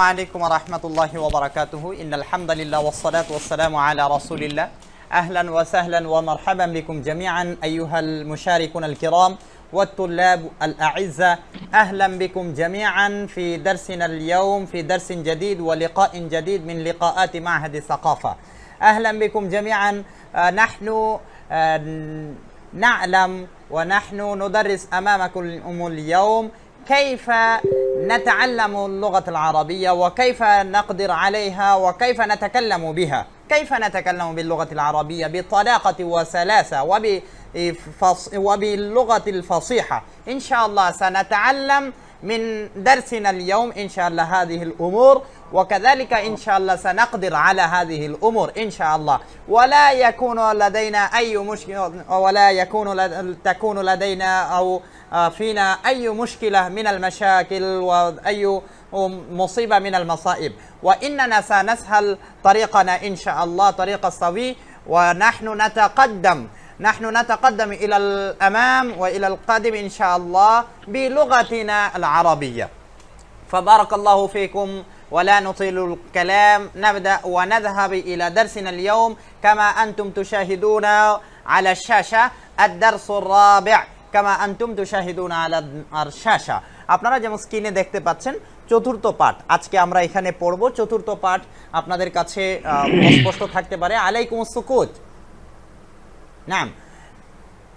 عليكم ورحمة الله وبركاته. إن الحمد لله والصلاة والسلام على رسول الله. أهلا وسهلا ومرحبا بكم جميعا أيها المشاركون الكرام والطلاب الأعزة أهلا بكم جميعا في درسنا اليوم في درس جديد ولقاء جديد من لقاءات معهد الثقافة. أهلا بكم جميعا. آه، نحن آه، نعلم ونحن ندرس أمامكم اليوم كيف نتعلم اللغة العربية وكيف نقدر عليها وكيف نتكلم بها؟ كيف نتكلم باللغة العربية بطلاقة وسلاسة وباللغة الفصيحة؟ إن شاء الله سنتعلم من درسنا اليوم إن شاء الله هذه الأمور وكذلك إن شاء الله سنقدر على هذه الأمور إن شاء الله. ولا يكون لدينا أي مشكلة ولا يكون تكون لدينا أو فينا أي مشكلة من المشاكل وأي مصيبة من المصائب. وإننا سنسهل طريقنا إن شاء الله طريق السوي ونحن نتقدم نحن نتقدم إلى الأمام وإلى القادم إن شاء الله بلغتنا العربية. فبارك الله فيكم. ولا نطيل الكلام. نبدأ ونذهب إلى درسنا اليوم. كما أنتم تشاهدون على الشاشة الدرس الرابع. কামা আন্তুম তুশাহিদুন আলাদ আর আপনারা যেমন স্ক্রিনে দেখতে পাচ্ছেন, চতুর্থ পাঠ আজকে আমরা এখানে পড়ব। চতুর্থ পাঠ আপনাদের কাছে স্পষ্ট থাকতে পারে। আলাইকুম সুকুত। নাম।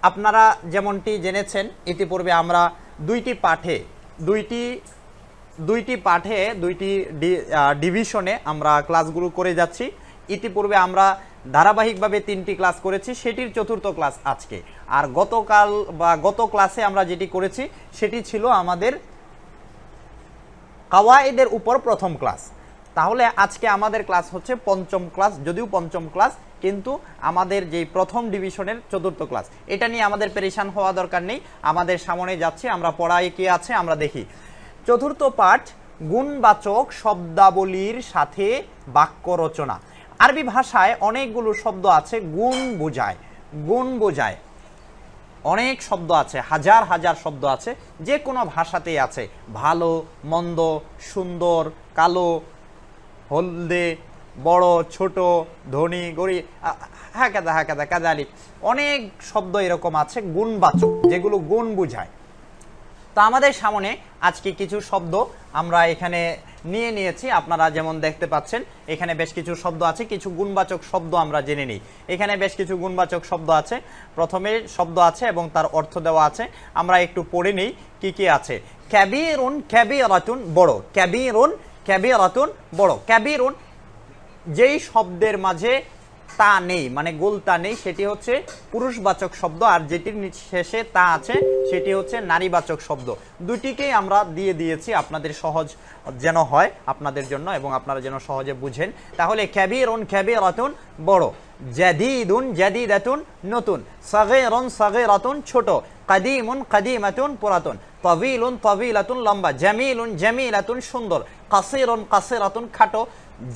আপনারা যেমনটি জেনেছেন, ইতিপূর্বে আমরা দুইটি পাঠে, দুইটি দুইটি পাঠে, দুইটি ডিভিশনে আমরা ক্লাসগুলো করে যাচ্ছি। ইতিপূর্বে আমরা ধারাবাহিকভাবে তিনটি ক্লাস করেছি, সেটির চতুর্থ ক্লাস আজকে। আর গতকাল বা গত ক্লাসে আমরা যেটি করেছি, সেটি ছিল আমাদের কাওয়ায়েদের উপর প্রথম ক্লাস। তাহলে আজকে আমাদের ক্লাস হচ্ছে পঞ্চম ক্লাস, যদিও পঞ্চম ক্লাস, কিন্তু আমাদের যেই প্রথম ডিভিশনের চতুর্থ ক্লাস, এটা নিয়ে আমাদের পেরেশান হওয়া দরকার নেই। আমাদের সামনে যাচ্ছে, আমরা পড়াই কি আছে, আমরা দেখি। চতুর্থ পাঠ, গুণবাচক শব্দাবলীর সাথে বাক্য রচনা। আরবি ভাষায় অনেকগুলো শব্দ আছে, গুণ বোঝায় গুণ বোঝায়। অনেক শব্দ আছে, হাজার হাজার শব্দ আছে, যে কোনো ভাষাতেই আছে। ভালো, মন্দ, সুন্দর, কালো, হলদে, বড়, ছোট, ধনী, গরিব হ্যাঁ কাদা হ্যাঁ কাদা, কাদালি। অনেক শব্দ এরকম আছে, গুণবাচক, যেগুলো গুণ বোঝায়। তো আমাদের সামনে আজকে কিছু শব্দ আমরা এখানে নিয়ে নিয়েছি। আপনারা যেমন দেখতে পাচ্ছেন, এখানে বেশ কিছু শব্দ আছে, কিছু গুণবাচক শব্দ আমরা জেনে নিই। এখানে বেশ কিছু গুণবাচক শব্দ আছে। প্রথমে শব্দ আছে এবং তার অর্থ দেওয়া আছে। আমরা একটু পড়ে নিই কি কি আছে। ক্যাবিরুন ক্যাবিরাতুন বড়। ক্যাবিরুন ক্যাবিরাতুন বড়। ক্যাবিরুন যেই শব্দের মাঝে তা নেই মানে গোল তা নেই, সেটি হচ্ছে পুরুষবাচক শব্দ, আর যেটির শেষে তা আছে, সেটি হচ্ছে নারীবাচক শব্দ। দুটিকেই আমরা দিয়ে দিয়েছি, আপনাদের সহজ যেন হয় আপনাদের জন্য এবং আপনারা যেন সহজে বুঝেন। তাহলে ক্যাবিরুন ক্যাবিরাতুন বড়, জাদিদুন জাদিদাতুন নতুন, সাগেরুন সাগেরাতুন ছোট, কাদিমুন কাদিমাতুন পুরাতন, তবিলুন তবিলাতুন লম্বা, জামিলুন জামিলাতুন সুন্দর, কাসিরুন কাসিরাতুন খাটো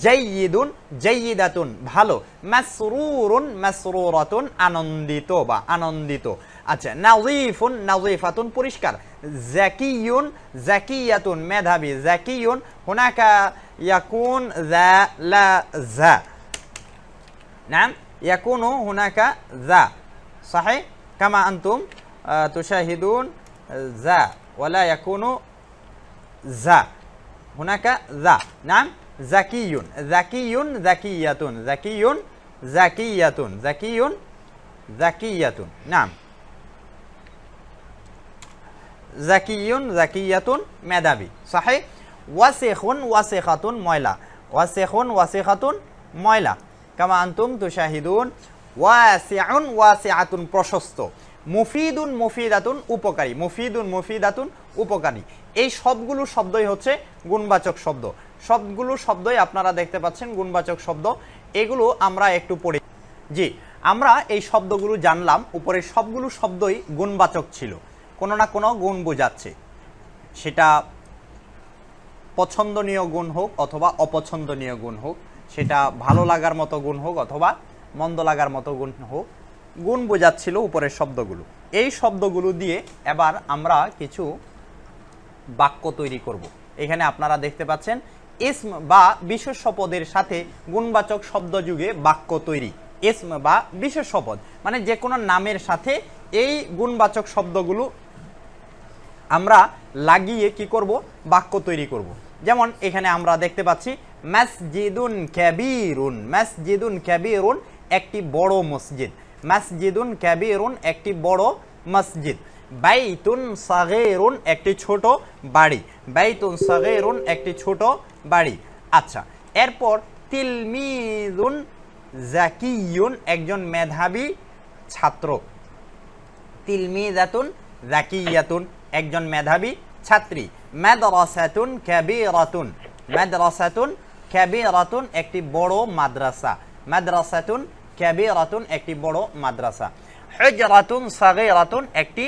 জাইয়িদুন জাইয়িদাতুন ভালো মাসরুরুন মাসরুরাতুন আনন্দিত বা আনন্দিত আচ্ছা নাজিফুন নাজিফাতুন পরিষ্কার জাকিয়ুন জাকিয়াতুন মেধাবী জাকিয়ুন হুনাকা ইয়াকুন যা লা যা نعم يكون هناك ذا صحيح كما أنتم آه، تشاهدون ذا ولا يكون ذا هناك ذا نعم জাকিউন জাকিউন জাকিয়াতুন জাকিউন জাকিয়াতুন জাকিউন জাকিয়াতুন। নাম। জাকিউন জাকিয়াতুন, মেধাবী। সাহে? ওয়াসেখুন, ওয়াসেখাতুন, ময়লা। ওয়াসেখুন, ওয়াসেখাতুন, ময়লা। কামা আন্তুম তুশাহিদুন। ওয়াসে আতুন প্রশস্ত। মুফিদুন, মুফিদাতুন, উপকারী। মুফিদুন, মুফিদাতুন, উপকারী। এই সবগুলো শব্দই হচ্ছে গুণবাচক শব্দ। সবগুলো শব্দই আপনারা দেখতে পাচ্ছেন, গুণবাচক শব্দ। এগুলো আমরা একটু পড়ে। জি, আমরা এই শব্দগুলো জানলাম উপরের সবগুলো শব্দই গুণবাচক ছিল। কোনো না কোনো গুণ বোঝাচ্ছে। সেটা পছন্দনীয় গুণ হোক অথবা অপছন্দনীয় গুণ হোক, সেটা ভালো লাগার মতো গুণ হোক অথবা মন্দ লাগার মতো গুণ হোক, গুণ বোঝাচ্ছিল উপরের শব্দগুলো। এই শব্দগুলো দিয়ে এবার আমরা কিছু বাক্য তৈরি করব। এখানে আপনারা দেখতে পাচ্ছেন ইসম বা বিশেষ্য পদের সাথে গুণবাচক শব্দযুগে বাক্য তৈরি। ইসম বা বিশেষ্য পদ মানে যে কোনো নামের সাথে এই গুণবাচক শব্দগুলো আমরা লাগিয়ে কি করব? বাক্য তৈরি করব। যেমন এখানে আমরা দেখতে পাচ্ছি, মসজিদুন ক্যাবিরুন মসজিদুন ক্যাবিরুন একটি বড় মসজিদ। মসজিদুন ক্যাবিরুন একটি বড় মসজিদ। বাইতুন সাগেরুন একটি ছোট বাড়ি। বাইতুন সাগেরুন একটি ছোট বাড়ি। আচ্ছা এরপর তিলমিদুন জাকিয়ুন একজন মেধাবী ছাত্র। তিলমিদাতুন জাকিয়াতুন একজন মেধাবী ছাত্রী। মাদ্রাসাতুন কাবীরাতুন। মাদ্রাসাতুন কাবীরাতুন একটি বড় মাদ্রাসা। মাদ্রাসাতুন কাবীরাতুন একটি বড় মাদ্রাসা। হুজরাতুন সাগীরাতুন একটি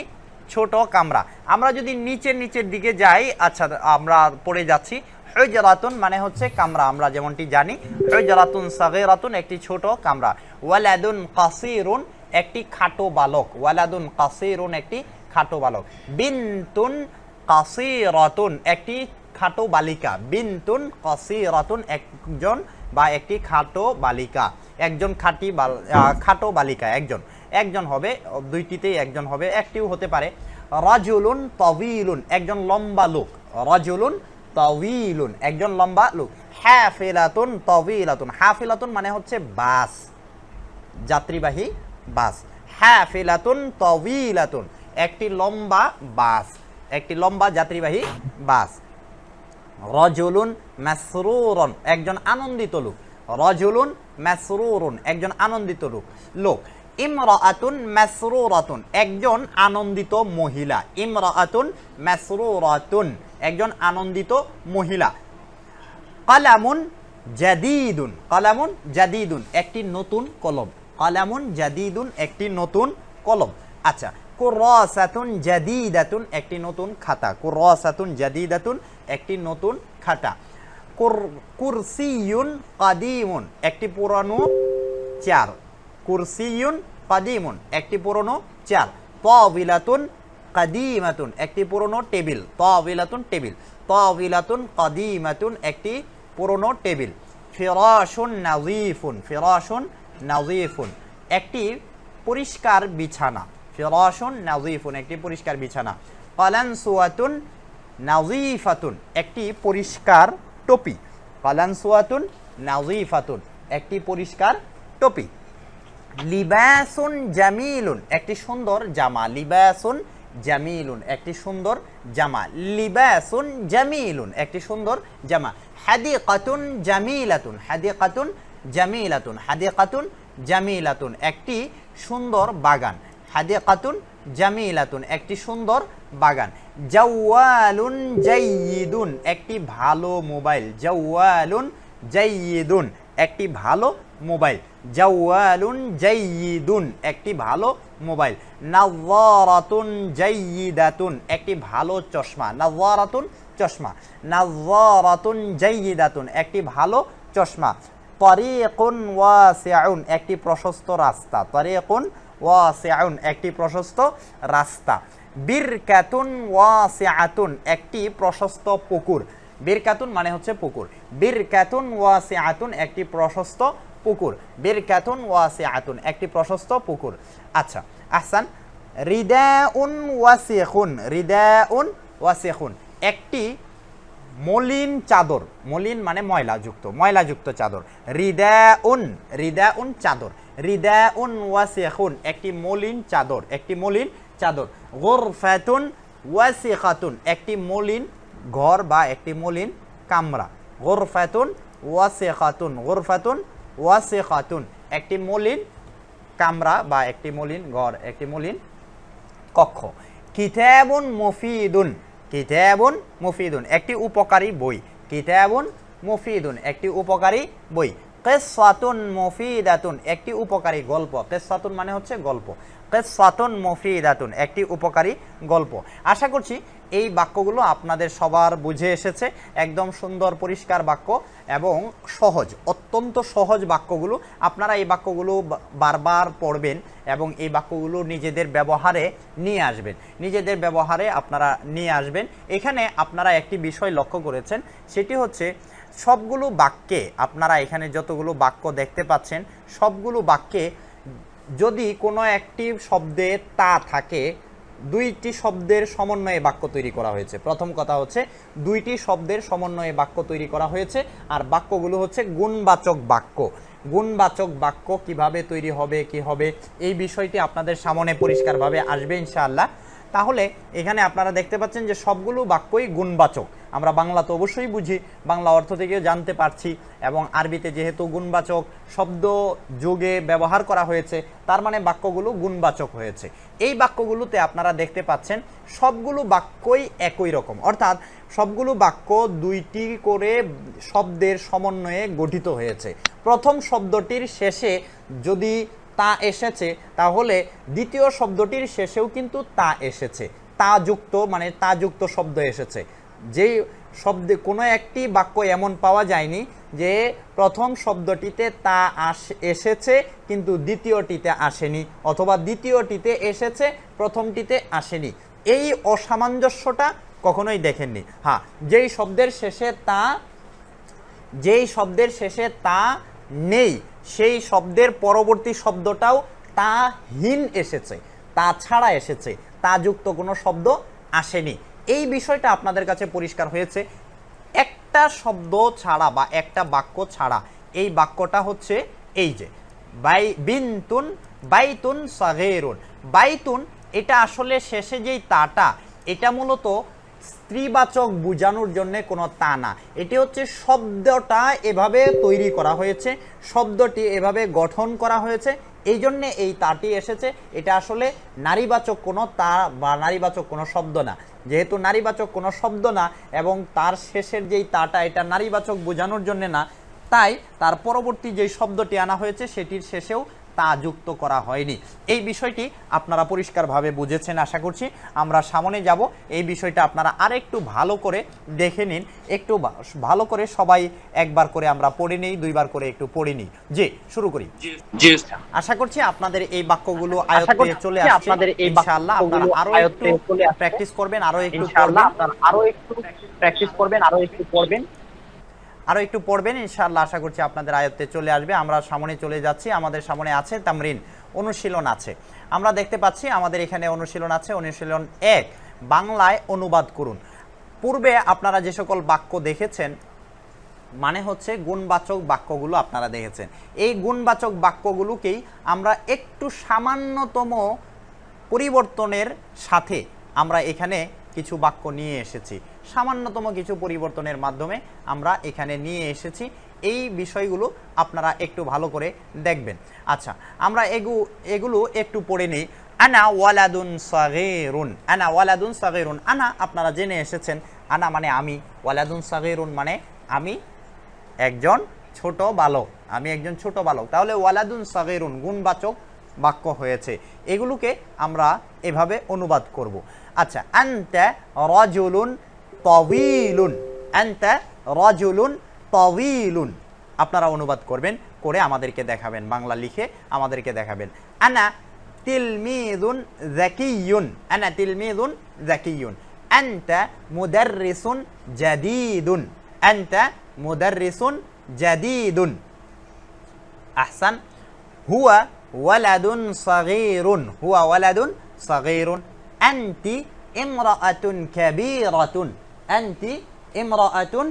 ছোট কামরা। আমরা যদি নিচের নিচের দিকে যাই আচ্ছা আমরা পড়ে যাচ্ছি। হুজরাতুন মানে হচ্ছে কামরা, আমরা যেমনটি জানি হুজরাতুন সাগীরাতুন একটি ছোট কামরা। ওয়ালাদুন কাসিরুন একটি খাটো বালক। ওয়ালাদুন কাসিরুন একটি খাটো বালক। বিনতুন কাসিরাতুন একটি খাটো বালিকা। বিনতুন কাসিরাতুন একজন বা একটি খাটো বালিকা। একজন খাটি খাটো বালিকা একজন। একজন হবে, দুইটিতেই একজন হবে, একটিও হতে পারে। রাজুলুন তবিলুন, একজন লম্বা লোক। রাজুলুন তবিলুন একজন লম্বা লোক। হাফিলাতুন তবিলাতুন হাফিলাতুন মানে হচ্ছে বাস, যাত্রীবাহী বাস। হাফিলাতুন তবিলাতুন একটি লম্বা বাস, একটি লম্বা যাত্রীবাহী বাস। রজুলুন মাসরুরন, একজন আনন্দিত লোক। রজুলুন মাসরুরুন, একজন আনন্দিত লোক। লোক, ইমরাআতুন মাসরুরাতুন, একজন আনন্দিত মহিলা। ইমরাআতুন মাসরুরাতুন। একজন আনন্দিত মহিলা। কালামুন জাদিদুন কালামুন জাদিদুন, একটি নতুন কলম। কালামুন জাদিদুন, একটি নতুন কলম। আচ্ছা কুরাসাতুন জাদিদাতুন, একটি নতুন খাতা। কুরাসাতুন জাদিদাতুন, একটি নতুন খাতা। কুর- কুরসিয়ুন কাদিমুন, একটি পুরানো চেয়ার কুরসিয়ুন কাদিমুন, একটি পুরনো চেয়ার তাবিলাতুন কাদিমাতুন, একটি পুরনো টেবিল। তাবিলাতুন টেবিল। তাবিলাতুন কাদিমাতুন, একটি পুরনো টেবিল। ফিরাশুন নাজিফুন ফিরাশুন নাজিফুন একটি পরিষ্কার বিছানা। ফিরাশুন নাজিফুন একটি পরিষ্কার বিছানা। কালানসুয়াতুন নাজিফাতুন একটি পরিষ্কার টপি। কালানসুয়াতুন নাজিফাতুন একটি পরিষ্কার টপি। লিবাসুন জামিলুন, একটি সুন্দর জামা। লিবাসুন জামিলুন, একটি সুন্দর জামা। লিবাসুন জামিলুন, একটি সুন্দর জামা। হাদি হাদিকাতুন জামিলাতুন হাদিকাতুন জামিলাতুন হাদিকাতুন জামিলাতুন, একটি সুন্দর বাগান। হাদিকাতুন জামিলাতুন, একটি সুন্দর বাগান। জাওয়ালুন জাইয়িদুন, একটি ভালো মোবাইল। জাওয়ালুন জাইয়িদুন, একটি ভালো মোবাইল। জাওয়ালুন জাইয়িদুন, একটি ভালো মোবাইল। নাওয়ারাতুন জাইয়িদাতুন, একটি ভালো চশমা। নাওয়ারাতুন চশমা। নাওয়ারাতুন জাইয়িদাতুন, একটি ভালো চশমা। তরিকুন ওয়াসিউন, একটি প্রশস্ত রাস্তা। তরিকুন ওয়াসিউন, একটি প্রশস্ত রাস্তা। বিরকাতুন ওয়াসিআতুন, একটি প্রশস্ত পুকুর। বিরকাতুন মানে হচ্ছে পুকুর। বিরকাতুন ওয়াসিআতুন, একটি প্রশস্ত পুকুর। বিরকাতুন ওয়াসিআতুন, একটি প্রশস্ত পুকুর। আচ্ছা আহসান, রিদাউন ওয়াসিখুন রিদাউন ওয়াসিখুন একটি মলিন চাদর, মলিন মানে ময়লাযুক্ত ময়লাযুক্ত চাদর। রিদাউন রিদাউন চাদর, রিদাউন ওয়াসিখুন একটি মলিন চাদর, একটি মলিন চাদর। গুরফাতুন ওয়াসিখাতুন, একটি মলিন ঘর বা একটি মলিন কামরা। গুরফাতুন ওয়াসিখাতুন গুরফাতুন ওয়াসিখাতুন, একটি মলিন কামরা বা একটি মলিন ঘর একটি মলিন কক্ষ। কিতাবুন মুফিদুন, কিতাবুন মফিদুন, একটি উপকারী বই। কিতাবুন মফিদুন, একটি উপকারী বই। কেসাতুন মফিদাতুন, একটি উপকারী গল্প। কেসাতুন মানে হচ্ছে গল্প। কেসাতুন মুফিদাতুন, একটি উপকারী গল্প। আশা করছি এই বাক্যগুলো আপনাদের সবার বুঝে এসেছে। একদম সুন্দর, পরিষ্কার বাক্য এবং সহজ, অত্যন্ত সহজ বাক্যগুলো। আপনারা এই বাক্যগুলো বারবার পড়বেন এবং এই বাক্যগুলো নিজেদের ব্যবহারে নিয়ে আসবেন। নিজেদের ব্যবহারে আপনারা নিয়ে আসবেন। এখানে আপনারা একটি বিষয় লক্ষ্য করেছেন, সেটি হচ্ছে সবগুলো বাক্যে আপনারা এখানে যতগুলো বাক্য দেখতে পাচ্ছেন, সবগুলো বাক্যে যদি কোনো একটি শব্দে তা থাকে, দুইটি শব্দের সমন্বয়ে বাক্য তৈরি করা হয়েছে। প্রথম কথা হচ্ছে, দুইটি শব্দের সমন্বয়ে বাক্য তৈরি করা হয়েছে, আর বাক্যগুলো হচ্ছে গুণবাচক বাক্য। গুণবাচক বাক্য কীভাবে তৈরি হবে, কি হবে, এই বিষয়টি আপনাদের সামনে পরিষ্কারভাবে আসবে, ইনশাআল্লাহ। তাহলে এখানে আপনারা দেখতে পাচ্ছেন যে সবগুলো বাক্যই গুণবাচক। আমরা বাংলা তো অবশ্যই বুঝি, বাংলা অর্থ থেকেও জানতে পারছি এবং আরবিতে যেহেতু গুণবাচক, শব্দ যোগে ব্যবহার করা হয়েছে, তার মানে বাক্যগুলো গুণবাচক হয়েছে। এই বাক্যগুলোতে আপনারা দেখতে পাচ্ছেন সবগুলো বাক্যই একই রকম। অর্থাৎ সবগুলো বাক্য দুইটি করে শব্দের সমন্বয়ে গঠিত হয়েছে। প্রথম শব্দটির শেষে যদি তা এসেছে, তাহলে দ্বিতীয় শব্দটির শেষেও কিন্তু তা এসেছে। তা যুক্ত মানে তা যুক্ত শব্দ এসেছে। যেই শব্দে কোনো একটি বাক্য এমন পাওয়া যায়নি যে প্রথম শব্দটিতে তা আস, এসেছে কিন্তু দ্বিতীয়টিতে আসেনি অথবা দ্বিতীয়টিতে এসেছে, প্রথমটিতে আসেনি। এই অসামঞ্জস্যটা কখনোই দেখেননি। হ্যাঁ যেই শব্দের শেষে তা, যেই শব্দের শেষে তা নেই সেই শব্দের পরবর্তী শব্দটাও তাহীন এসেছে, তা ছাড়া এসেছে, তা যুক্ত কোনো শব্দ আসেনি। এই বিষয়টা আপনাদের কাছে পরিষ্কার হয়েছে। একটা শব্দ ছাড়া বা একটা বাক্য ছাড়া এই বাক্যটা হচ্ছে এই যে, বাই বিনতুন, বাইতুন সাগেরুন। বাইতুন, এটা আসলে শেষে যেই তাটা, এটা মূলত স্ত্রীবাচক বোঝানোর জন্য কোনো তা না। এটি হচ্ছে শব্দটা এভাবে তৈরি করা হয়েছে, শব্দটি এভাবে গঠন করা হয়েছে, এই জন্যে এই তাটি এসেছে। এটা আসলে নারীবাচক কোনো তা বা নারীবাচক কোনো শব্দ না। যেহেতু নারীবাচক কোনো শব্দ না এবং তার শেষের যেই তাটা, এটা নারীবাচক বোঝানোর জন্য না, তাই তার পরবর্তী যেই শব্দটি আনা হয়েছে, সেটির শেষেও তা যুক্ত করা হয়নি। এই বিষয়টি আপনারা পরিষ্কারভাবে বুঝেছেন আশা করছি। আমরা সামনে যাব। এই বিষয়টা আপনারা আরেকটু ভালো করে দেখে নিন। একটু ভালো করে সবাই একবার করে আমরা পড়ে নিই দুইবার করে একটু পড়ে নিই। জি শুরু করি। আশা করছি আপনাদের এই বাক্যগুলো আয়ত্তে চলে আসছে। আপনাদের এই ইনশাআল্লাহ আপনারা আরও একটু প্র্যাকটিস করবেন আরও একটু পড়বেন। আরও একটু প্র্যাকটিস করবেন আরও একটু পড়বেন। আরও একটু পড়বেন, ইনশাআল্লাহ আশা করছি আপনাদের আয়ত্তে চলে আসবে। আমরা সামনে চলে যাচ্ছি, আমাদের সামনে আছে তামরিন, অনুশীলন আছে। আমরা দেখতে পাচ্ছি আমাদের এখানে অনুশীলন আছে, অনুশীলন এক, বাংলায় অনুবাদ করুন। পূর্বে আপনারা যে সকল বাক্য দেখেছেন মানে হচ্ছে গুণবাচক বাক্যগুলো আপনারা দেখেছেন। এই গুণবাচক বাক্যগুলোকেই আমরা একটু সামান্যতম পরিবর্তনের সাথে আমরা এখানে কিছু বাক্য নিয়ে এসেছি। সামান্যতম কিছু পরিবর্তনের মাধ্যমে আমরা এখানে নিয়ে এসেছি। এই বিষয়গুলো আপনারা একটু ভালো করে দেখবেন। আচ্ছা আমরা এগু, এগুলো একটু পড়ে নিই। আনা ওয়ালাদুন সাগেরুন। আনা ওয়ালাদুন সাগেরুন। আনা আপনারা জেনে এসেছেন। আনা মানে আমি। ওয়ালাদুন সাগেরুন মানে আমি একজন ছোট বালক। আমি একজন ছোট বালক। তাহলে ওয়ালাদুন সাগেরুন গুণবাচক বাক্য হয়েছে। এগুলোকে আমরা এভাবে অনুবাদ করব। আচ্ছা আনতা রজুলুন طويل. أنت رجل طويل. আপনারা অনুবাদ করবেন بين আমাদেরকে দেখাবেন বাংলা লিখে আমাদেরকে بين أنا تلميذ ذكي أنا تلميذ ذكي انت مدرس جديد انت مدرس جديد احسن هو ولد صغير هو ولد صغير انت امراه كبيره أنت امرأة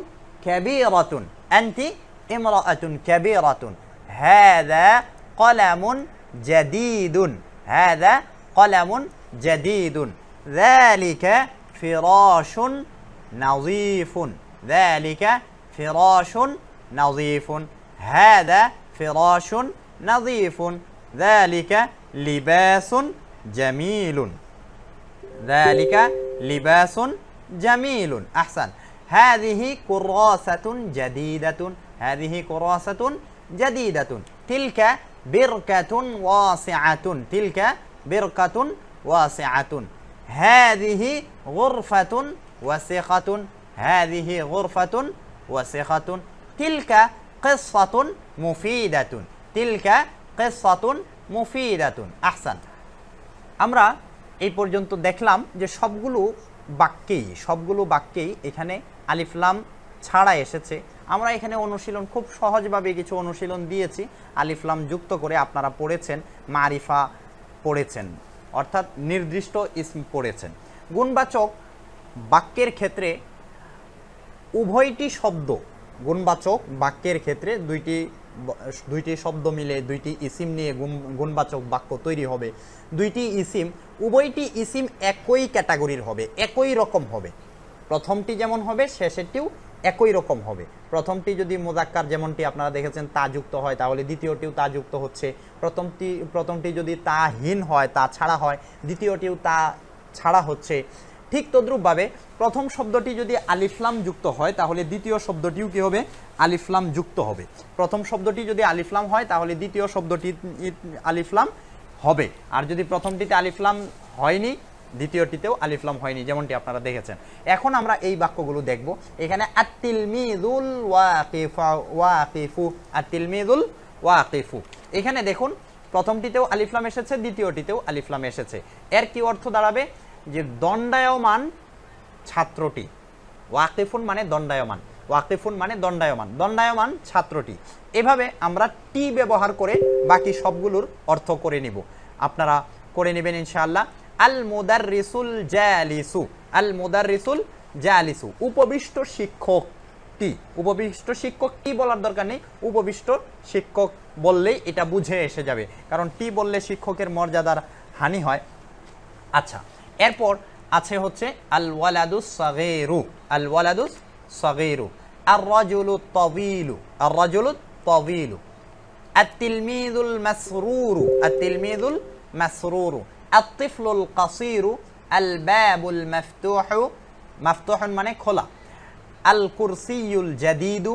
كبيرة. أنت امرأة كبيرة. هذا قلم جديد. هذا قلم جديد. ذلك فراش نظيف. ذلك فراش نظيف. هذا فراش نظيف. ذلك لباس جميل. ذلك لباس جميل أحسن هذه كراسة جديدة هذه كراسة جديدة تلك بركة واسعة تلك بركة واسعة هذه غرفة وسخة هذه غرفة وسخة تلك قصة مفيدة تلك قصة مفيدة أحسن আমরা এই পর্যন্ত দেখলাম যে সবগুলো বাক্যেই, সবগুলো বাক্যেই এখানে আলিফলাম ছাড়া এসেছে। আমরা এখানে অনুশীলন খুব সহজভাবে কিছু অনুশীলন দিয়েছি। আলিফলাম যুক্ত করে আপনারা পড়েছেন, মারিফা পড়েছেন, অর্থাৎ নির্দিষ্ট ইসম পড়েছেন। গুণবাচক বাক্যের ক্ষেত্রে উভয়টি শব্দ, গুণবাচক বাক্যের ক্ষেত্রে দুইটি দুইটি শব্দ মিলে দুইটি ইসিম নিয়ে গুণ, গুণবাচক বাক্য তৈরি হবে। দুইটি ইসিম, উভয়টি ইসিম একই ক্যাটাগরির হবে, একই রকম হবে। প্রথমটি যেমন হবে, শেষেরটিও একই রকম হবে। প্রথমটি যদি মোজাক্কার যেমনটি আপনারা দেখেছেন তা যুক্ত হয়, তাহলে দ্বিতীয়টিও তা যুক্ত হচ্ছে। প্রথমটি প্রথমটি যদি তাহীন হয়, তা ছাড়া হয়, দ্বিতীয়টিও তা ছাড়া হচ্ছে। ঠিক তদ্রূপভাবে প্রথম শব্দটি যদি আলিফলাম যুক্ত হয়, তাহলে দ্বিতীয় শব্দটিও কি হবে? আলিফলাম যুক্ত হবে। প্রথম শব্দটি যদি আলিফলাম হয়, তাহলে দ্বিতীয় শব্দটি আলিফলাম হবে। আর যদি প্রথমটিতে আলিফলাম হয়নি, দ্বিতীয়টিতেও আলিফলাম হয়নি, যেমনটি আপনারা দেখেছেন। এখন আমরা এই বাক্যগুলো দেখব। এখানে আত্তিলমিদুল ওয়াকিফা, ওয়াকিফু, আত্তিলমিদুল ওয়াকিফু। এখানে দেখুন, প্রথমটিতেও আলিফলাম এসেছে, দ্বিতীয়টিতেও আলিফলাম এসেছে। এর কি অর্থ দাঁড়াবে? যে দণ্ডায়মান ছাত্রটি। ওয়াকিফুন মানে দণ্ডায়মান। ওয়াকিফুন মানে দণ্ডায়মান। দণ্ডায়মান ছাত্রটি। এভাবে আমরা টি ব্যবহার করে বাকি সবগুলোর অর্থ করে নিব। আপনারা করে নেবেন ইনশাআল্লাহ। আল মুদার রিসুল জালিসু। আল মুদার রিসুল জালিসু। উপবিষ্ট শিক্ষকটি উপবিষ্ট শিক্ষক কি বলার দরকার নেই। উপবিষ্ট শিক্ষক বললেই এটা বুঝে এসে যাবে। কারণ টি বললে শিক্ষকের মর্যাদার হানি হয়। আচ্ছা। এরপর আছে হচ্ছে আল ওয়ালাদুস সাগীরু আল ওয়ালাদুস সাগীরু আর রাজুলু তাবিলু আর রাজুলু তাবিলু التلميذ المسرور التلميذ المسرور الطفل القصير الباب المفتوح مفتوح মানে খোলা الكرسي الجديد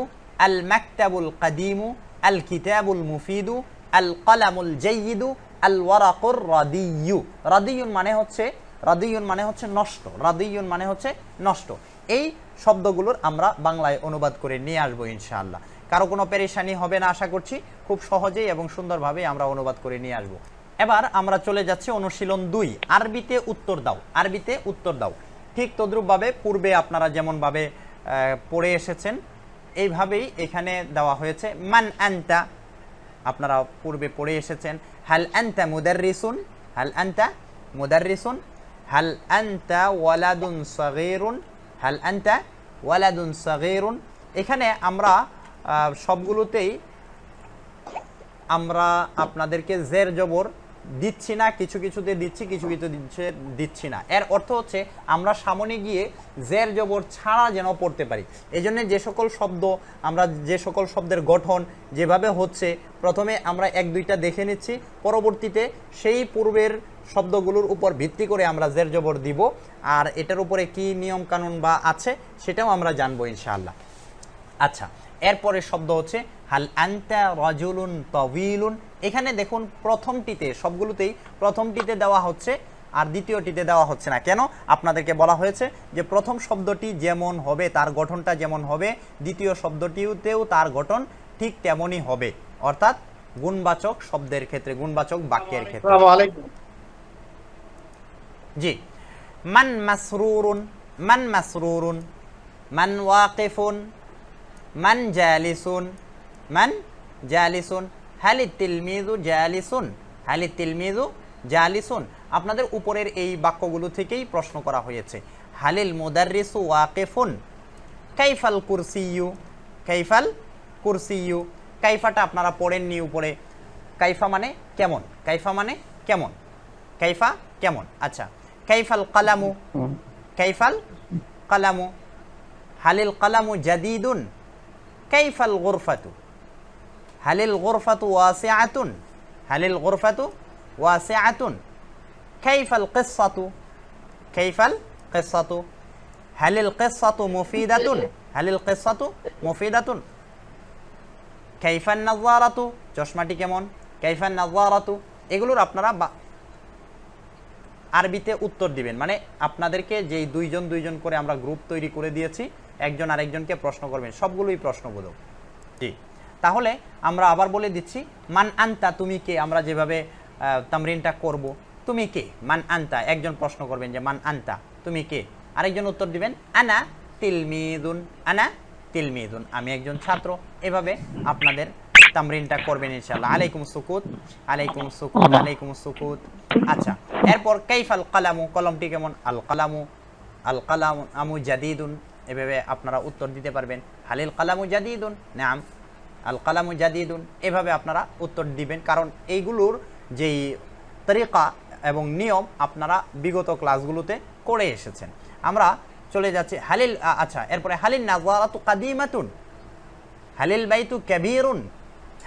المكتب القديم الكتاب المفيد القلم الجيد الورق الردي ردي মানে হচ্ছে রাদিয়ুন মানে হচ্ছে নষ্ট, রাদিয়ুন মানে হচ্ছে নষ্ট। এই শব্দগুলোর আমরা বাংলায় অনুবাদ করে নিয়ে আসব ইনশাআল্লাহ। কারও কোনো পেরেশানি হবে না আশা করছি, খুব সহজেই এবং সুন্দরভাবে আমরা অনুবাদ করে নিয়ে আসব। এবার আমরা চলে যাচ্ছি অনুশীলন দুই, আরবিতে উত্তর দাও, আরবিতে উত্তর দাও। ঠিক তদ্রুপভাবে পূর্বে আপনারা যেমনভাবে পড়ে এসেছেন, এইভাবেই এখানে দেওয়া হয়েছে, মান আনতা। আপনারা পূর্বে পড়ে এসেছেন, হাল আনতা মুদাররিসুন, হাল আনতা মুদাররিসুন। হাল আনতা ওয়ালাদুন সাগীরুন হাল আনতা ওয়ালাদুন সাগীরুন এখানে আমরা সবগুলোতেই আমরা আপনাদেরকে জের জবর দিচ্ছি না, কিছু কিছুতে দিচ্ছি, কিছু কিছু দিচ্ছে, দিচ্ছি না। এর অর্থ হচ্ছে আমরা সামনে গিয়ে জের জবর ছাড়া যেন পড়তে পারি। এই জন্য যে সকল শব্দ, আমরা যে সকল শব্দের গঠন যেভাবে হচ্ছে, প্রথমে আমরা এক দুইটা দেখে নিচ্ছি, পরবর্তীতে সেই পূর্বের শব্দগুলোর উপর ভিত্তি করে আমরা জের জবর দিব, আর এটার উপরে কি নিয়ম কানুন বা আছে, সেটাও আমরা জানব ইনশাআল্লাহ। আচ্ছা এরপরে শব্দ হচ্ছে, হাল আন্তা রাজুলুন তবিলুন এখানে দেখুন প্রথমটিতে সবগুলোতেই প্রথমটিতে দেওয়া হচ্ছে আর দ্বিতীয়টিতে দেওয়া হচ্ছে না। কেন? আপনাদেরকে বলা হয়েছে যে প্রথম শব্দটি যেমন হবে তার গঠনটা যেমন হবে দ্বিতীয় শব্দটিতেও তার গঠন ঠিক তেমনই হবে। অর্থাৎ গুণবাচক শব্দের ক্ষেত্রে গুণবাচক বাক্যের ক্ষেত্রে। জি। মান মাসরুরুন মান মাসরুরুন মান ওয়াকিফুন মান জালিসুন মান জালিসুন। হালি তিলমিজু জালিসুন? হালি তিলমিজু জালিসুন? আপনাদের উপরের এই বাক্যগুলো থেকেই প্রশ্ন করা হয়েছে। হালিল মুদাররিসু ওয়াকিফুন? কাইফাল কুরসিয়ু? কাইফাল কুরসিয়ু? কাইফাটা আপনারা পড়েননি উপরে। কাইফা মানে কেমন? কাইফা মানে কেমন? কাইফা কেমন? আচ্ছা। কাইফাল কালামু? কাইফাল কালামু। হালিল কালামু জাদিদুন? কাইফাল গুরফাতু? হালিল গুরফাতু ওয়াসিআতুন? হালিল গুরফাতু ওয়াসিআতুন? কাইফাল কিসসাতু? কাইফাল কিসসাতু? হালিল কিসসাতু মুফিদাতুন? হালিল কিসসাতু মুফিদাতুন? কাইফান নাজারাতু চশমাটি কেমন? কাইফান নাজারাতু এগুলোর আপনারা আরবিতে উত্তর দিবেন। মানে আপনাদেরকে যেই দুইজন দুইজন করে আমরা গ্রুপ তৈরি করে দিয়েছি, একজন আরেকজনকে প্রশ্ন করবেন। সবগুলোই প্রশ্নবোধক। জি। তাহলে আমরা আবার বলে দিচ্ছি মান আনতা তুমি কে? আমরা যেভাবে তামরিনটা করব তুমি কে? মান আনতা। একজন প্রশ্ন করবেন যে মান আনতা তুমি কে? আরেকজন উত্তর দিবেন আনা তিলমিদুন। আনা তিলমিদুন। আমি একজন ছাত্র এভাবে আপনাদের তামরিনটা করবেন ইনশাআল্লাহ। আলাইকুম সুকুত আলাইকুম সুকুত আলাইকুম। সুকুত। আচ্ছা এরপর কাইফাল কালামু কলমটি কেমন? আল কালামু আল কালাম আমু জাদিদুন। এভাবে আপনারা উত্তর দিতে পারবেন। হালিল কালামু জাদিদুন। নাম আল কালামু জাদিদুন। এভাবে আপনারা উত্তর দিবেন, কারণ এইগুলোর যেই তরিকা এবং নিয়ম আপনারা বিগত ক্লাসগুলোতে করে এসেছেন। আমরা চলে যাচ্ছি হালিল আচ্ছা এরপরে হালিল নাজারাতু কাদিমাতুন, হালিল বাইতু কাবীরুন,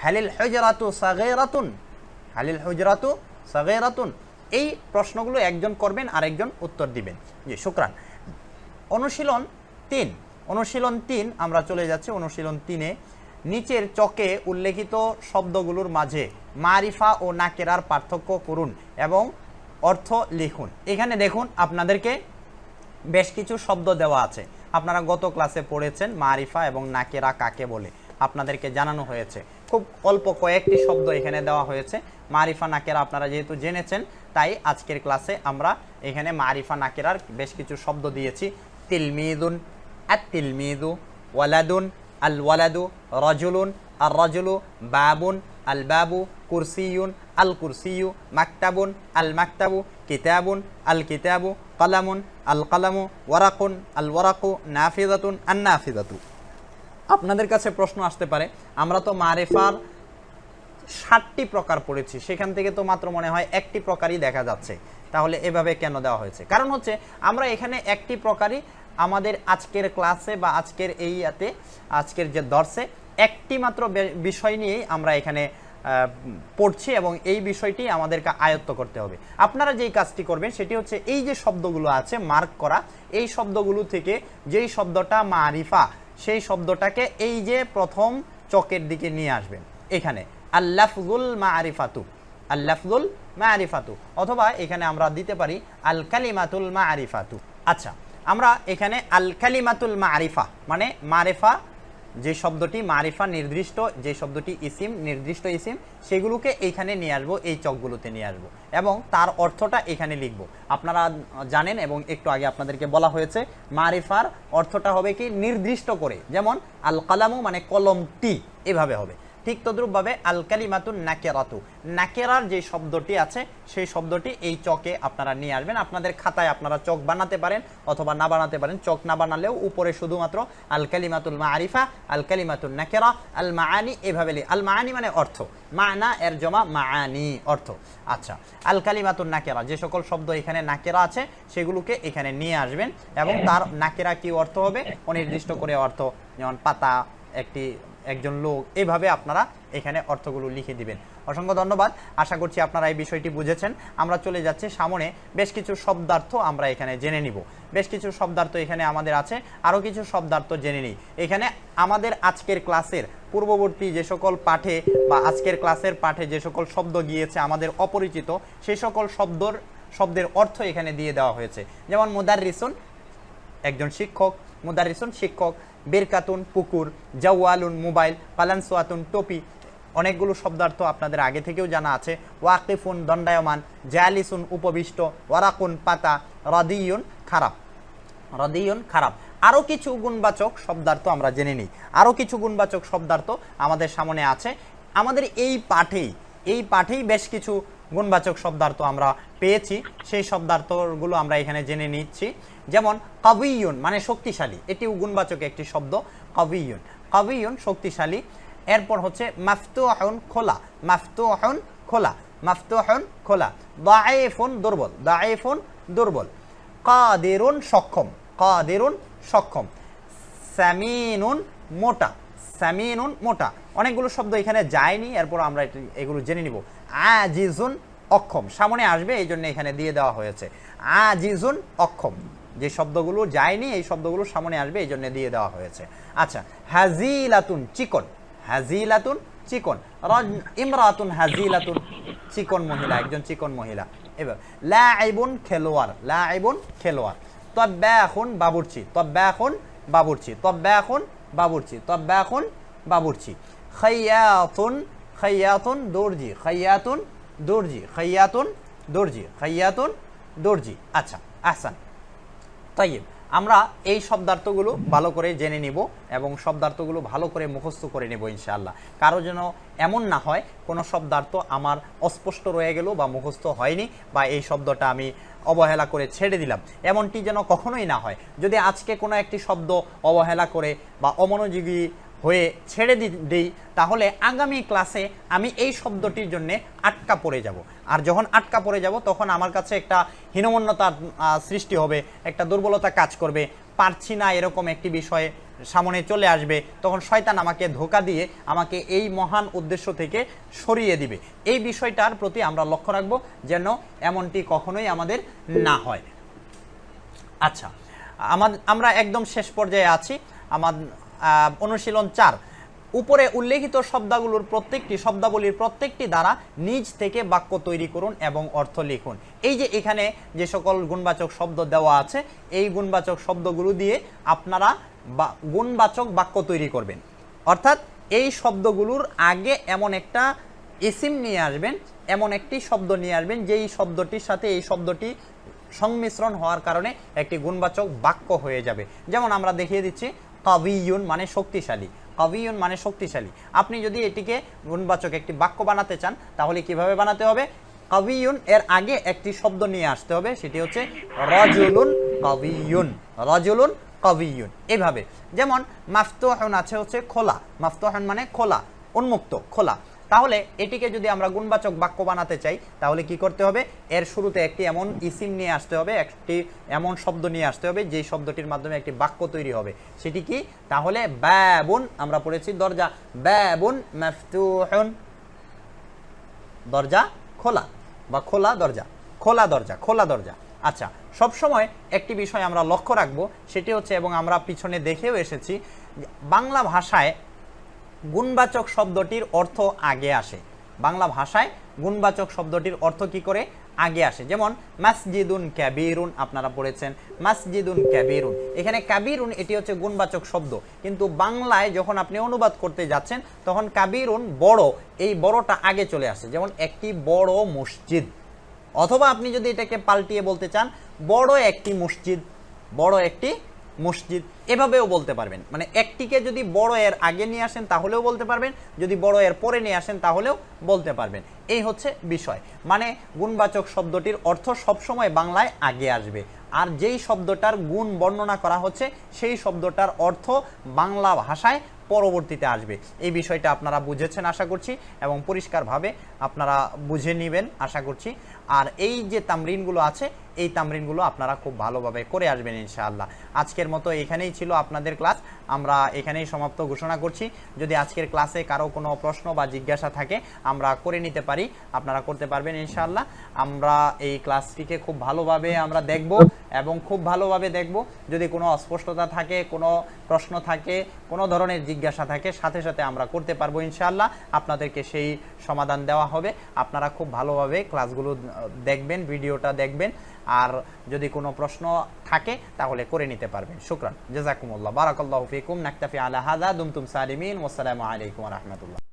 হালিল হুজরাতু সাগীরাতুন, হালিল হুজরাতু সাগীরাতুন। এই প্রশ্নগুলো একজন করবেন আর একজন উত্তর দিবেন। জি, শুক্রান। অনুশীলন তিন অনুশীলন তিন, আমরা চলে যাচ্ছি অনুশীলন তিনে। নিচের চকে উল্লেখিত শব্দগুলোর মাঝে মারিফা ও নাকেরার পার্থক্য করুন এবং অর্থ লিখুন। এখানে দেখুন, আপনাদেরকে বেশ কিছু শব্দ দেওয়া আছে। আপনারা গত ক্লাসে পড়েছেন মারিফা এবং নাকেরা কাকে বলে? আপনাদেরকে জানানো হয়েছে। খুব অল্প কয়েকটি শব্দ এখানে দেওয়া হয়েছে। মারিফা, নাকেরা আপনারা যেহেতু জেনেছেন, তাই আজকের ক্লাসে আমরা এখানে মারিফা, নাকেরার বেশ কিছু শব্দ দিয়েছি। তিলমিদুন আর তিলমিদু, ওয়ালাদুন আল ওয়ালাদু রজুলুন আর রজুলু বাবুন আল বাবু কুরসিয়ুন আল কুরসিয়ু মাকতাবুন আল মাকতাবু কিতাবুন আল কিতাবু কলামুন আল কলামু ওয়ারাকুন আল ওয়ারাকু নাফিদাতুন আন নাফিদাতু আপনাদের কাছে প্রশ্ন আসতে পারে, আমরা তো মারেফার ষাটটি প্রকার পড়েছি, সেখান থেকে তো মাত্র মনে হয় একটি প্রকারই দেখা যাচ্ছে, তাহলে এভাবে কেন দেওয়া হয়েছে? কারণ হচ্ছে, আমরা এখানে একটি প্রকারই আমাদের আজকের ক্লাসে বা আজকের এই ইয়াতে, আজকের যে দর্শে, একটি মাত্র বিষয় নিয়েই আমরা এখানে পড়ছি এবং এই বিষয়টি আমাদেরকে আয়ত্ত করতে হবে। আপনারা যেই কাজটি করবেন, সেটি হচ্ছে এই যে শব্দগুলো আছে মার্ক করা, এই শব্দগুলো থেকে যেই শব্দটা মারিফা, সেই শব্দটাকে এই যে প্রথম চকের দিকে নিয়ে আসবেন। এখানে আল্লাফজুল মারিফাতু আল্লাফজুল মারিফাতু, অথবা এখানে আমরা দিতে পারি আল কালিমাতুল মারিফাতু। আচ্ছা আমরা এখানে আল কালিমাতুল মারিফা মানে মারিফা, যে শব্দটি মারিফা নির্দিষ্ট, যে শব্দটি ইসিম, নির্দিষ্ট ইসিম, সেগুলোকে এইখানে নিয়ে আসব, এই চকগুলোতে নিয়ে আসব। এবং তার অর্থটা এখানে লিখব। আপনারা জানেন এবং একটু আগে আপনাদেরকে বলা হয়েছে, মারিফার অর্থটা হবে কি, নির্দিষ্ট করে। যেমন আল কালামু মানে কলমটি, এভাবে হবে। ঠিক তদ্রূপভাবে আল কালিমাতুন নাকেরাতু। নাকেরার যে শব্দটি আছে, সেই শব্দটি এই চকে আপনারা নিয়ে আসবেন। আপনাদের খাতায় আপনারা চক বানাতে পারেন অথবা না বানাতে পারেন। চক না বানালেও উপরে শুধুমাত্র আল মা আরিফা আল কালিমাতুল নাকেরা আল মাআনি এভাবে আল মাআনি মানে অর্থ। মানা এর জমা মাআনি, অর্থ। আচ্ছা আল কালিমাতুন নাকেরা, যে সকল শব্দ এখানে নাকেরা আছে, সেগুলোকে এখানে নিয়ে আসবেন এবং তার নাকেরা কি অর্থ হবে? অনির্দিষ্ট করে অর্থ, যেমন পাতা, একটি একজন লোক। এইভাবে আপনারা এখানে অর্থগুলো লিখে দিবেন। অসংখ্য ধন্যবাদ। আশা করছি আপনারা এই বিষয়টি বুঝেছেন। আমরা চলে যাচ্ছি সামনে। বেশ কিছু শব্দার্থ আমরা এখানে জেনে নিব। বেশ কিছু শব্দার্থ এখানে আমাদের আছে। আরও কিছু শব্দার্থ জেনে নিই। এখানে আমাদের আজকের ক্লাসের পূর্ববর্তী যে সকল পাঠে বা আজকের ক্লাসের পাঠে যে সকল শব্দ গিয়েছে আমাদের অপরিচিত সেই সকল শব্দর, শব্দের অর্থ এখানে দিয়ে দেওয়া হয়েছে। যেমন মুদার রিসুন একজন শিক্ষক। মুদারিসুন শিক্ষক। বেরকাতুন, পুকুর, জাওয়ালুন, মোবাইল, পালানসোয়াতুন, টপি, অনেকগুলো শব্দার্থ আপনাদের আগে থেকেও জানা আছে। ওয়াকিফুন, দণ্ডায়মান জায়ালিসুন উপবিষ্ট, ওয়ারাকুন, পাতা রদিউন খারাপ। রদিউন খারাপ। আরও কিছু গুণবাচক শব্দার্থ আমরা জেনে নিই। আরও কিছু গুণবাচক শব্দার্থ আমাদের সামনে আছে। আমাদের এই পাঠেই এই পাঠেই বেশ কিছু গুণবাচক শব্দার্থ আমরা পেয়েছি। সেই শব্দার্থগুলো আমরা এখানে জেনে নিচ্ছি। যেমন কবিয়ুন মানে শক্তিশালী। এটিও গুণবাচক একটি শব্দ কবিয়ুন কবিয়ুন শক্তিশালী, এরপর হচ্ছে মাফতুহন খোলা। মাফতুহন খোলা মাফতুহন খোলা। দায়েফুন দুর্বল দায়েফুন দুর্বল। কাদেরুন সক্ষম কাদেরুন সক্ষম। সামিনুন মোটা সামিনুন মোটা। অনেকগুলো শব্দ এখানে যায়নি, এরপর আমরা এটি- এগুলো জেনে নিব। আজিজুন অক্ষম, সামনে আসবে এই জন্য এখানে দিয়ে দেওয়া হয়েছে। আজিজুন অক্ষম। যে শব্দগুলো যায়নি, এই শব্দগুলো সামনে আসবে, এই জন্য দিয়ে দেওয়া হয়েছে। আচ্ছা হাজিলাতুন চিকন হাজিলাতুন চিকন ইমরাতুন হাজিলাতুন চিকন মহিলা, একজন চিকন মহিলা। এবার লাইবুন খেলোয়াড় লাইবুন খেলোয়াড়। তবে এখন বাবুর্চি তবে এখন বাবুর্চি তবে এখন বাবুর্চি তবে এখন বাবুর্চি। খাইয়াতুন খাইয়াতুন দর্জি খাইয়াতুন দর্জি খাইয়াতুন দর্জি খাইয়াতুন দর্জি। আচ্ছা আহসান। তাইব। আমরা এই শব্দার্থগুলো ভালো করে জেনে নিব এবং শব্দার্থগুলো ভালো করে মুখস্থ করে নেব ইনশাআল্লাহ। কারও যেন এমন না হয়, কোনো শব্দার্থ আমার অস্পষ্ট রয়ে গেল বা মুখস্থ হয়নি বা এই শব্দটা আমি অবহেলা করে ছেড়ে দিলাম। এমনটি যেন কখনোই না হয়। যদি আজকে কোনো একটি শব্দ অবহেলা করে বা অমনোযোগী হয়ে ছেড়ে দিই, তাহলে আগামী ক্লাসে আমি এই শব্দটির জন্য আটকা পড়ে যাব। আর যখন আটকা পড়ে যাব, তখন আমার কাছে একটা হীনমন্যতার সৃষ্টি হবে, একটা দুর্বলতা কাজ করবে। পারছি না এরকম একটি বিষয়ে সামনে চলে আসবে। তখন শয়তান আমাকে ধোকা দিয়ে আমাকে এই মহান উদ্দেশ্য থেকে সরিয়ে দিবে। এই বিষয়টার প্রতি আমরা লক্ষ্য রাখব যেন এমনটি কখনোই আমাদের না হয়। আচ্ছা আমার আমরা একদম শেষ পর্যায়ে আছি। আমার অনুশীলন চার। উপরে উল্লেখিত শব্দগুলোর প্রত্যেকটি শব্দাবলীর প্রত্যেকটি দ্বারা নিজ থেকে বাক্য তৈরি করুন এবং অর্থ লিখুন। এই যে এখানে যে সকল গুণবাচক শব্দ দেওয়া আছে, এই গুণবাচক শব্দগুলো দিয়ে আপনারা গুণবাচক বাক্য তৈরি করবেন। অর্থাৎ এই শব্দগুলোর আগে এমন একটা এসিম নিয়ে আসবেন, এমন একটি শব্দ নিয়ে আসবেন, যেই শব্দটির সাথে এই শব্দটি সংমিশ্রণ হওয়ার কারণে একটি গুণবাচক বাক্য হয়ে যাবে। যেমন আমরা দেখিয়ে দিচ্ছি কাবিয়ুন মানে শক্তিশালী। কাবিউন মানে শক্তিশালী। আপনি যদি এটিকে গুণবাচক একটি বাক্য বানাতে চান, তাহলে কীভাবে বানাতে হবে? কাবিউন এর আগে একটি শব্দ নিয়ে আসতে হবে, সেটি হচ্ছে রজুলুন কাবিউন রজুলুন কাবিউন এভাবে। যেমন, মাফতোহন আছে হচ্ছে খোলা। মাফতোহন মানে খোলা, উন্মুক্ত, খোলা। তাহলে এটিকে যদি আমরা গুণবাচক বাক্য বানাতে চাই, তাহলে কি করতে হবে? এর শুরুতে একটি এমন ইসিম নিয়ে আসতে হবে, একটি এমন শব্দ নিয়ে আসতে হবে, যেই শব্দটির মাধ্যমে একটি বাক্য তৈরি হবে। সেটি কি? তাহলে ব্যবুন, আমরা পড়েছি দরজা, ব্যবুন মাফতুহুন, দরজা খোলা বা খোলা দরজা খোলা দরজা খোলা দরজা। আচ্ছা সব সময় একটি বিষয় আমরা লক্ষ্য রাখব, সেটি হচ্ছে, এবং আমরা পিছনে দেখেও এসেছি, বাংলা ভাষায় গুণবাচক শব্দটির অর্থ আগে আসে। বাংলা ভাষায় গুণবাচক শব্দটির অর্থ কি করে? আগে আসে। যেমন, মাসজিদুন ক্যাবিরুন আপনারা পড়েছেন। মাসজিদুন ক্যাবিরুন এখানে ক্যাবিরুন এটি হচ্ছে গুণবাচক শব্দ। কিন্তু বাংলায় যখন আপনি অনুবাদ করতে যাচ্ছেন, তখন কাবিরুন বড়, এই বড়টা আগে চলে আসে। যেমন, একটি বড় মসজিদ অথবা আপনি যদি এটাকে পাল্টিয়ে বলতে চান, বড় একটি মসজিদ বড় একটি মসজিদ, এভাবেও বলতে পারবেন। মানে একটিকে যদি বড় এর আগে নিয়ে আসেন, তাহলেও বলতে পারবেন। যদি বড় এর পরে নিয়ে আসেন, তাহলেও বলতে পারবেন। এই হচ্ছে বিষয়। মানে গুণবাচক শব্দটির অর্থ সবসময় বাংলায় আগে আসবে। আর যেই শব্দটার গুণ বর্ণনা করা হচ্ছে, সেই শব্দটার অর্থ বাংলা ভাষায় পরবর্তীতে আসবে। এই বিষয়টা আপনারা বুঝেছেন, আশা করছি, এবং পরিষ্কারভাবে আপনারা বুঝে নেবেন, আশা করছি। আর এই যে তামরিনগুলো আছে এই তামরিনগুলো আপনারা খুব ভালোভাবে করে আসবেন ইনশাআল্লাহ। আজকের মতো এখানেই ছিল আপনাদের ক্লাস। আমরা এখানেই সমাপ্ত ঘোষণা করছি। যদি আজকের ক্লাসে কারও কোনো প্রশ্ন বা জিজ্ঞাসা থাকে, আমরা করে নিতে পারি। আপনারা করতে পারবেন ইনশাআল্লাহ। আমরা এই ক্লাসটিকে খুব ভালোভাবে আমরা দেখব এবং খুব ভালোভাবে দেখব। যদি কোনো অস্পষ্টতা থাকে, কোনো প্রশ্ন থাকে, কোনো ধরনের জিজ্ঞাসা থাকে, সাথে সাথে আমরা করতে পারব ইনশাআল্লাহ। আপনাদেরকে সেই সমাধান দেওয়া হবে। আপনারা খুব ভালোভাবে ক্লাসগুলো দেখবেন, ভিডিওটা দেখবেন। আর যদি কোনো প্রশ্ন থাকে, তাহলে করে নিতে পারবেন। শুক্রান। জাজাকুমুল্লাহ। বারাকাল্লাহু ফিকুম। নাকতাফি আলা দুমতুম সালিমিন। ওসালামু আলাইকুম রাহমাতুল্লাহ।